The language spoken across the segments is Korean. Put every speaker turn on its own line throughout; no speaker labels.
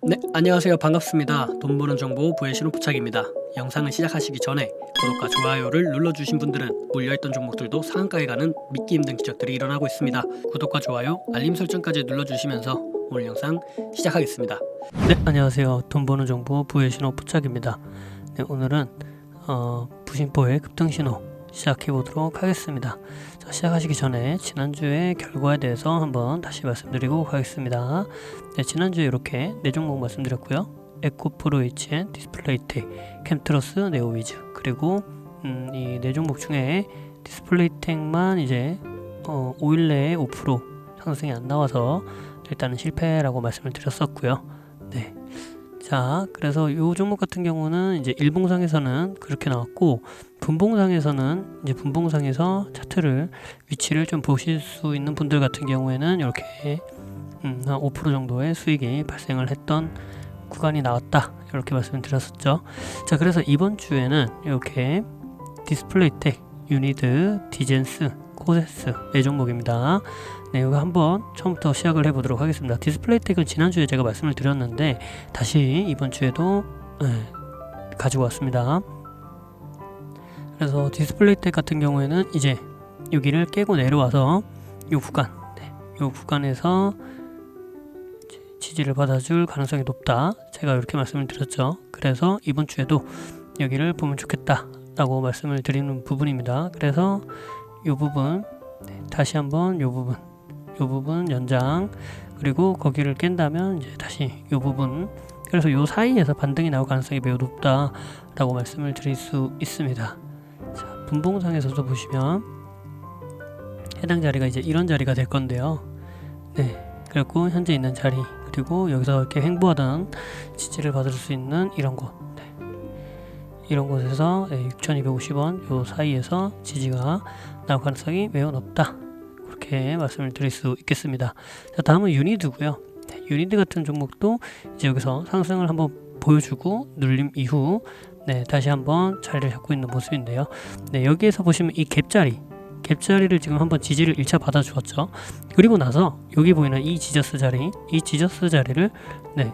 네, 안녕하세요. 반갑습니다. 돈 버는 정보 부의 신호부착입니다. 영상을 시작하시기 전에 구독과 좋아요를 눌러주신 분들은 물려있던 종목들도 상한가에 가는 믿기 힘든 기적들이 일어나고 있습니다. 구독과 좋아요, 알림 설정까지 눌러주시면서 오늘 영상 시작하겠습니다. 네, 안녕하세요. 돈 버는 정보 부의 신호부착입니다. 네, 오늘은 어, 부신포의 급등 신호 시작해 보도록 하겠습니다. 자, 시작하시기 전에 지난주의 결과에 대해서 한번 다시 말씀드리고 가겠습니다. 네, 지난주에 이렇게 네 종목 말씀드렸고요. 에코프로 HN, 디스플레이텍, 캠트러스, 네오위즈 그리고 음, 이네 종목 중에 디스플레이텍만 이제 어, 5일 내에 5% 상승이 안 나와서 일단은 실패라고 말씀을 드렸었고요. 네. 자, 그래서 이 종목 같은 경우는 이제 일봉상에서는 그렇게 나왔고 분봉상에서는 이제 분봉상에서 차트를 위치를 좀 보실 수 있는 분들 같은 경우에는 이렇게 음, 한5% 정도의 수익이 발생을 했던 구간이 나왔다 이렇게 말씀을 드렸었죠. 자, 그래서 이번 주에는 이렇게 디스플레이텍, 유니드, 디젠스, 코세스 네 종목입니다. 네, 이거 한번 처음부터 시작을 해보도록 하겠습니다. 디스플레이텍은 지난주에 제가 말씀을 드렸는데 다시 이번 주에도 네, 가지고 왔습니다. 그래서 디스플레이텍 같은 경우에는 이제 여기를 깨고 내려와서 이 구간, 네, 이 구간에서 지지를 받아줄 가능성이 높다. 제가 이렇게 말씀을 드렸죠. 그래서 이번 주에도 여기를 보면 좋겠다 라고 말씀을 드리는 부분입니다. 그래서 이 부분 네, 다시 한번 이 부분 이 부분 연장 그리고 거기를 깬다면 이제 다시 이 부분 그래서 이 사이에서 반등이 나올 가능성이 매우 높다 라고 말씀을 드릴 수 있습니다. 자, 분봉상에서도 보시면 해당 자리가 이제 이런 자리가 될 건데요. 네, 그리고 현재 있는 자리 그리고 여기서 이렇게 횡보하던 지지를 받을 수 있는 이런 곳 네. 이런 곳에서 6,250원 요 사이에서 지지가 나올 가능성이 매우 높다 그렇게 말씀을 드릴 수 있겠습니다 자 다음은 유니드고요 네, 유니드 같은 종목도 이제 여기서 상승을 한번 보여주고 눌림 이후 네, 다시 한번 자리를 잡고 있는 모습인데요 네, 여기에서 보시면 이 갭자리 갭자리를 지금 한번 지지를 1차 받아 주었죠. 그리고 나서 여기 보이는 이 지저스 자리, 이 지저스 자리를 네.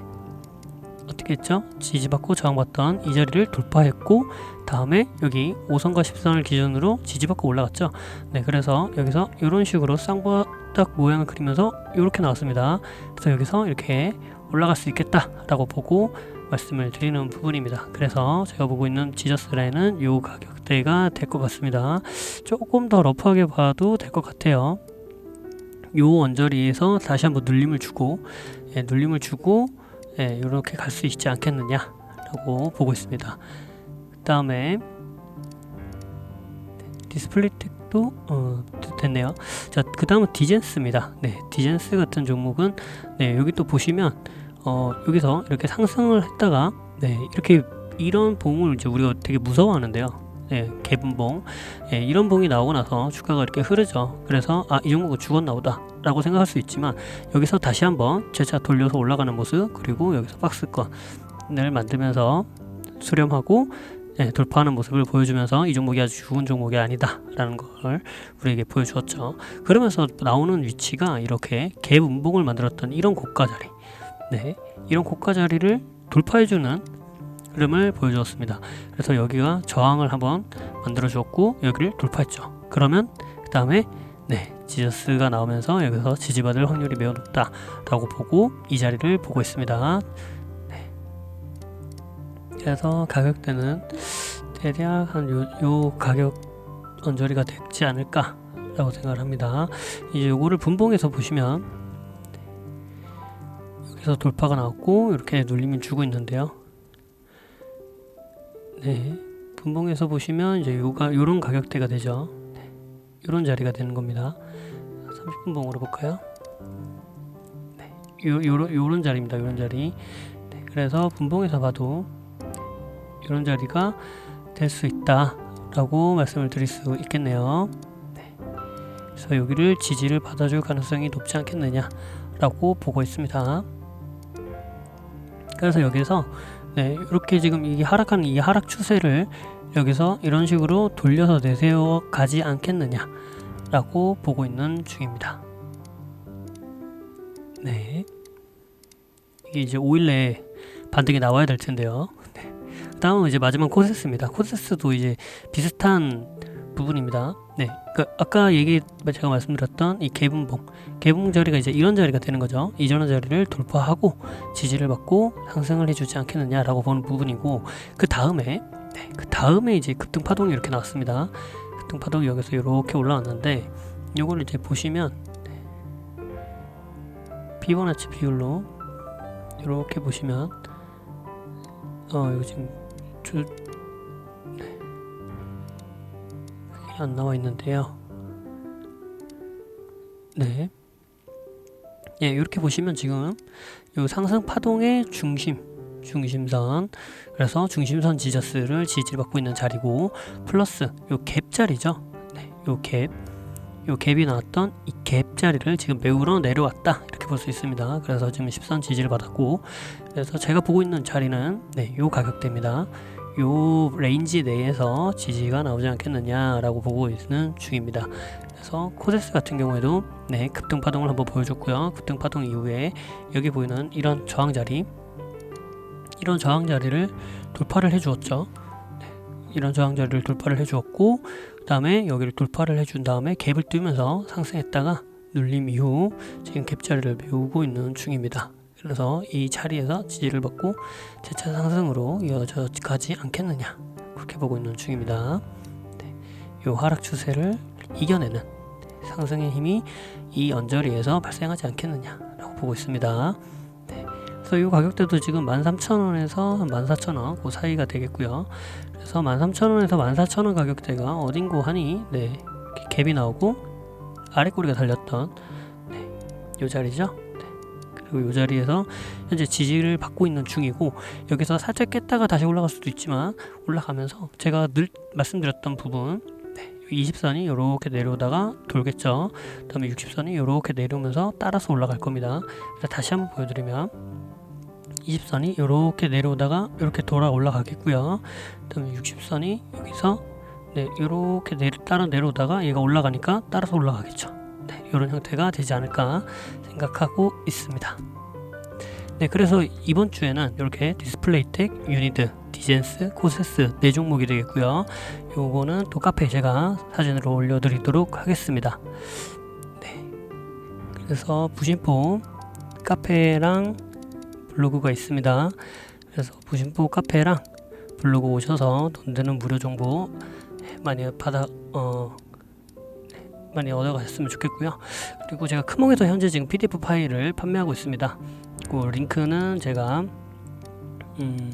어떻게 했죠? 지지받고 저항받던 이 자리를 돌파했고 다음에 여기 5선과 10선을 기준으로 지지받고 올라갔죠. 네, 그래서 여기서 이런 식으로 쌍바닥 모양을 그리면서 이렇게 나왔습니다. 그래서 여기서 이렇게 올라갈 수 있겠다라고 보고 말씀을 드리는 부분입니다. 그래서 제가 보고 있는 지저스 라인은 이 가격대가 될 것 같습니다. 조금 더 러프하게 봐도 될 것 같아요. 요 언저리에서 다시 한번 눌림을 주고 예, 눌림을 주고 예, 이렇게 갈 수 있지 않겠느냐라고 보고 있습니다. 그 다음에 디스플레이텍도 어, 됐네요. 자, 그 다음은 디젠스입니다. 네, 디젠스 같은 종목은 네, 여기 또 보시면 어, 여기서 이렇게 상승을 했다가 네, 이렇게 이런 봉을 이제 우리가 되게 무서워하는데요. 네, 개분봉 네, 이런 봉이 나오고 나서 주가가 이렇게 흐르죠. 그래서 아 이 종목은 죽었나 보다 라고 생각할 수 있지만 여기서 다시 한번 재차 돌려서 올라가는 모습 그리고 여기서 박스권을 만들면서 수렴하고 네, 돌파하는 모습을 보여주면서 이 종목이 아주 좋은 종목이 아니다라는 걸 우리에게 보여주었죠. 그러면서 나오는 위치가 이렇게 갭 운봉을 만들었던 이런 고가 자리, 네, 이런 고가 자리를 돌파해주는 흐름을 보여주었습니다. 그래서 여기가 저항을 한번 만들어 주었고 여기를 돌파했죠. 그러면 그 다음에 네 지저스가 나오면서 여기서 지지받을 확률이 매우 높다라고 보고 이 자리를 보고 있습니다. 네. 그래서 가격대는 대략 한요 가격 언저리가 되지 않을까라고 생각을 합니다. 이제 요거를 분봉해서 보시면 여기서 돌파가 나왔고 이렇게 눌림을 주고 있는데요. 네, 분봉에서 보시면 이제 요가 요런 가격대가 되죠. 네, 요런 자리가 되는 겁니다. 30분봉으로 볼까요? 네, 요 요런 요런 자리입니다. 요런 자리. 네, 그래서 분봉에서 봐도 요런 자리가 될 수 있다라고 말씀을 드릴 수 있겠네요. 네, 그래서 여기를 지지를 받아줄 가능성이 높지 않겠느냐라고 보고 있습니다. 그래서 여기서 네, 이렇게 지금 이 하락하는 이 하락 추세를 여기서 이런 식으로 돌려서 내세워 가지 않겠느냐 라고 보고 있는 중입니다. 네. 이게 이제 5일 내에 반등이 나와야 될 텐데요. 네. 다음은 이제 마지막 코세스입니다. 코세스도 이제 비슷한 부분입니다. 네, 그 아까 얘기 제가 말씀드렸던 이 개분봉, 개분봉 자리가 이제 이런 자리가 되는 거죠. 이전의 자리를 돌파하고 지지를 받고 상승을 해주지 않겠느냐라고 보는 부분이고 그 다음에 네, 그 다음에 이제 급등 파동이 이렇게 나왔습니다. 급등 파동이 여기서 이렇게 올라왔는데 이걸 이제 보시면 네, 피보나치 비율로 이렇게 보시면 어 이거 지금 주, 안 나와 있는데요. 네. 예, 이렇게 보시면 지금 요 상승 파동의 중심, 중심선. 그래서 중심선 지저스를 지지를 받고 있는 자리고 플러스 요갭 자리죠. 네, 요 갭. 요 갭이 나왔던 이 갭 자리를 지금 메우러 내려왔다 이렇게 볼 수 있습니다. 그래서 지금 10선 지지를 받았고 그래서 제가 보고 있는 자리는 네, 요 가격대입니다. 요 레인지 내에서 지지가 나오지 않겠느냐라고 보고 있는 중입니다. 그래서 코데스 같은 경우에도 네 급등 파동을 한번 보여줬고요. 급등 파동 이후에 여기 보이는 이런 저항 자리, 이런 저항 자리를 돌파를 해주었죠. 네, 이런 저항 자리를 돌파를 해주었고, 그 다음에 여기를 돌파를 해준 다음에 갭을 뚫면서 상승했다가 눌림 이후 지금 갭 자리를 메우고 있는 중입니다. 그래서 이 자리에서 지지를 받고 재차 상승으로 이어져 가지 않겠느냐 그렇게 보고 있는 중입니다. 네, 이 하락 추세를 이겨내는 네, 상승의 힘이 이 언저리에서 발생하지 않겠느냐라고 보고 있습니다. 네, 그래서 이 가격대도 지금 13,000원에서 14,000원 그 사이가 되겠고요. 그래서 13,000원에서 14,000원 가격대가 어딘고 하니 네, 갭이 나오고 아래 꼬리가 달렸던 네, 이 자리죠. 그리고 이 자리에서 현재 지지를 받고 있는 중이고 여기서 살짝 깼다가 다시 올라갈 수도 있지만 올라가면서 제가 늘 말씀드렸던 부분 네, 20선이 이렇게 내려오다가 돌겠죠. 그 다음에 60선이 이렇게 내려오면서 따라서 올라갈 겁니다. 다시 한번 보여드리면 20선이 이렇게 내려오다가 이렇게 돌아 올라가겠고요. 그 다음에 60선이 여기서 네, 이렇게 내려, 따라 내려오다가 얘가 올라가니까 따라서 올라가겠죠. 네, 이런 형태가 되지 않을까 생각하고 있습니다. 네, 그래서 이번 주에는 이렇게 디스플레이텍, 유니드, 디젠스, 코세스 네 종목이 되겠고요. 요거는 또 카페에 제가 사진으로 올려드리도록 하겠습니다. 네, 그래서 부신포 카페랑 블로그가 있습니다. 그래서 부신포 카페랑 블로그 오셔서 돈 되는 무료 정보 많이 받아 어 많이 얻어가셨으면 좋겠고요. 그리고 제가 크몽에서 현재 지금 PDF 파일을 판매하고 있습니다. 그 링크는 제가 음,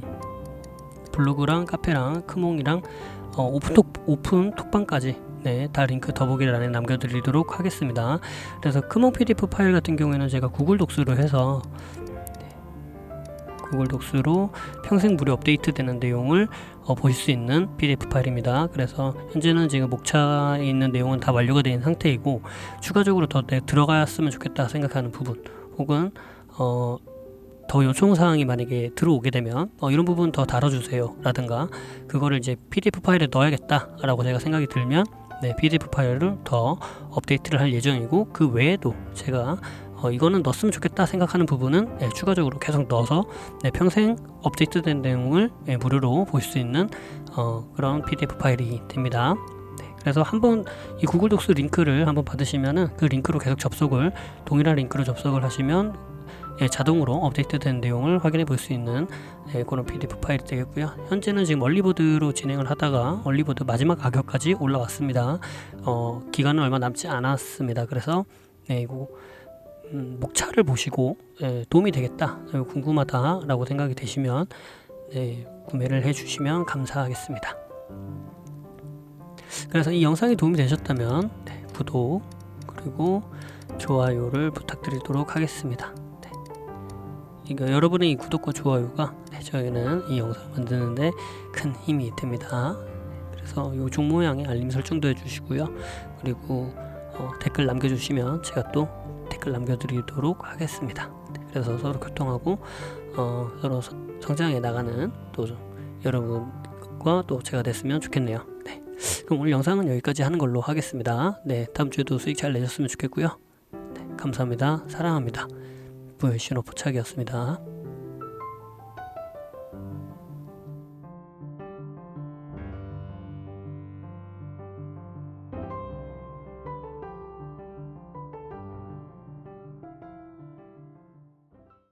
블로그랑 카페랑 크몽이랑 어, 오픈톡 오픈 톡방까지 네, 다 링크 더보기란에 남겨드리도록 하겠습니다. 그래서 크몽 PDF 파일 같은 경우에는 제가 구글 독스로 해서 구글 독스로 평생 무료 업데이트되는 내용을 어, 보실 수 있는 PDF 파일입니다. 그래서 현재는 지금 목차에 있는 내용은 다 완료가 된 상태이고 추가적으로 더 들어갔으면 좋겠다 생각하는 부분 혹은 어, 더 요청 사항이 만약에 들어오게 되면 어, 이런 부분 더 다뤄주세요 라든가 그거를 이제 PDF 파일에 넣어야겠다 라고 제가 생각이 들면 네, PDF 파일을 더 업데이트를 할 예정이고 그 외에도 제가 어, 이거는 넣었으면 좋겠다 생각하는 부분은 네, 추가적으로 계속 넣어서 네, 평생 업데이트된 내용을 네, 무료로 보실 수 있는 어, 그런 PDF 파일이 됩니다. 네, 그래서 한번 이 구글 독스 링크를 한번 받으시면은 그 링크로 계속 접속을 동일한 링크로 접속을 하시면 예, 자동으로 업데이트된 내용을 확인해 볼 수 있는 예, 그런 PDF 파일이 되겠고요. 현재는 지금 얼리보드로 진행을 하다가 얼리보드 마지막 가격까지 올라왔습니다. 어, 기간은 얼마 남지 않았습니다. 그래서 네, 이거 음, 목차를 보시고 예, 도움이 되겠다 궁금하다라고 생각이 되시면 네, 구매를 해주시면 감사하겠습니다. 그래서 이 영상이 도움이 되셨다면 네, 구독 그리고 좋아요를 부탁드리도록 하겠습니다. 네. 이거 여러분의 이 구독과 좋아요가 네, 저에는 이 영상 만드는데 큰 힘이 됩니다. 그래서 이종 모양의 알림 설정도 해주시고요. 그리고 어, 댓글 남겨주시면 제가 또 댓글 남겨드리도록 하겠습니다. 네, 그래서 서로 교통하고 어, 서로 성장해 나가는 또 여러분과 또 제가 됐으면 좋겠네요. 네. 그럼 오늘 영상은 여기까지 하는 걸로 하겠습니다. 네, 다음 주에도 수익 잘 내셨으면 좋겠고요. 네, 감사합니다. 사랑합니다. 부여신호 포착이었습니다.